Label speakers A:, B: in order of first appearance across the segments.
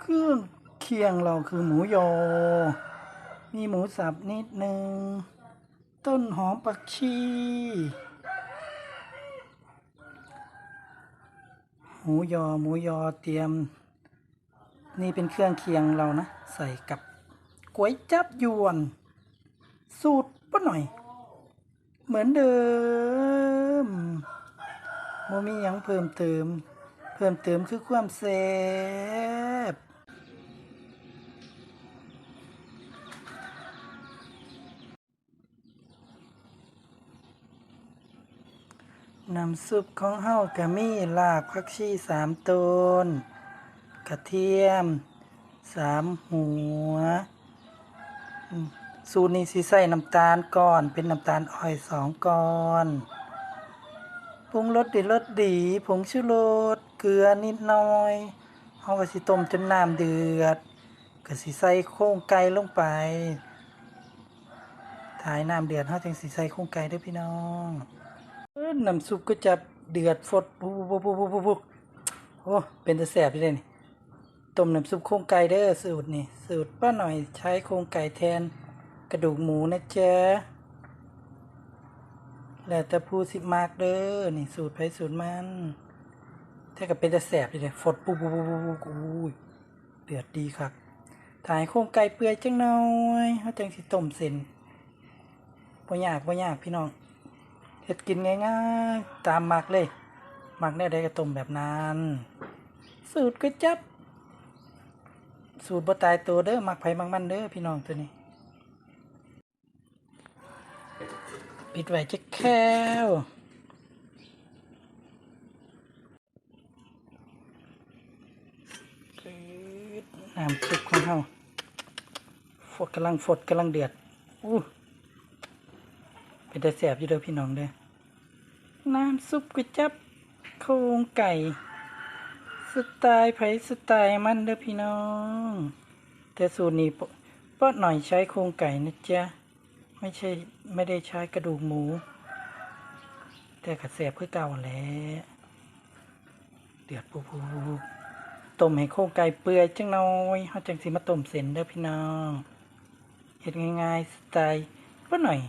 A: เครื่องเคียงเราคือหมูยอ มีหมูสับนิดหนึ่งต้นหอมปักชี หมูยอหมูยอเตรียม นี่เป็นเครื่องเคียงเรานะ ใส่กับก๋วยจับยวน สูตรป้าหน่อย เหมือนเดิมโมมีหยังเพิ่มเติม เพิ่มเติมคือความแซ่บ น้ำซุปของเฮากะมีลากผักชีสามต้น กระเทียมสามหัว สูตรนี้สิใส่น้ำตาลก่อน เป็นน้ำตาลอ้อยสองก้อนปรุงรสดีรสดี ผงชูรสเกลือนิดหน่อยเฮาก็สิต้มจนน้ำเดือด ก็สิใส่โครงไก่ลงไปถ่ายน้ำเดือดเฮาจังสิใส่โครงไก่ด้อพี่น้อง นน้ำซุปก็จะเดือดฟดปุ๊บปุ๊บปุ๊บปุ๊บปุ๊บปุ๊บโอ้เป็นตะแสบเลยนี่ต้มน้ำซุปโครงไก่เด้อสูตรนี่สูตรป้าหน่อยใช้โครงไก่แทนกระดูกหมูนะจ๊ะแล้วแต่ผู้สิมากเด้อนี่สูตรไปสูตรมันถ้ากับเป็นจะแสบเลยฟดปุ๊บปุ๊บปุ๊บปุ๊บปุ๊บอุ้ยเดือดดีครับถ่ายโครงไก่เปื่อยจังหน่อยเขาจังสิต้มเส้นบ่ยากบ่ยากพี่น้อง เฮ็ดกินง่ายๆ ตามมักเลยมักแน่ได้ก็ต้มแบบนั้น สูตรก๋วยจับ สูตรบ่ตายตัวเด้อมักไผมักมันเด้อพี่น้องตัวนี้ปิดไว้จะแค้วน้ำซุปของเฮาฟดกำลังฟดกำลังเดือดอู้เป็นแต่แสบอยู่เด้อพี่น้องเด้อ น้ำซุปก๋วยจับโครงไก่ สไตล์ไผสไตล์มันเด้อพี่น้อง แต่สูตรนี้ป้าหน่อยใช้โครงไก่นะจ๊ะ ไม่ใช่ ไม่ได้ใช้กระดูกหมู แต่กระแสบเพื่อเก่าแหล้วเดือดปูปูต้มให้โครงไก่เปื่อยจังน้อยเขาจังสิมาต้มเส้นเด้อพี่น้องเฮ็ดง่ายๆสไตล์ป้าหน่อย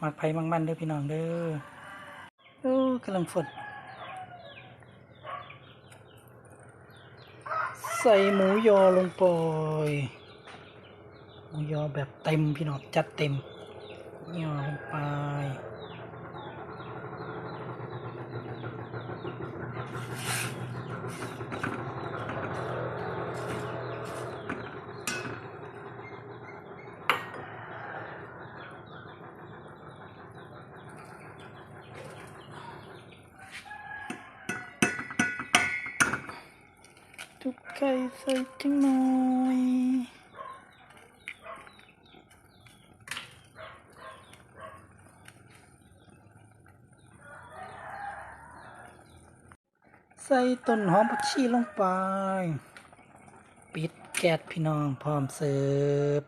A: มักไผ่มักมันเด้อพี่น้องเด้อ กำลังฝนใส่หมูยอลงไปหมูยอแบบเต็มพี่น้องจัดเต็มยอลงไป ไก่ใส่จังหน่อยใส่ต้นหอมผักชีลงไป ปิดแก๊สพี่น้องพร้อมเสิร์ฟ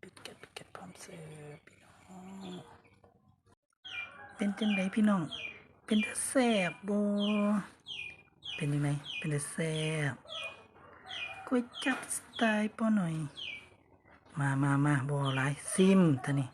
A: ปิดแก๊สปิดแก๊สพร้อมเสิร์ฟพี่น้องเป็นจังไดพี่น้อง เป็นตาแซ่บบ เป็นยังไงเป็นตาแซ่บก๋วยจับสไตล์ป้อหน่อย มามามาบอหลายซิมท่านี่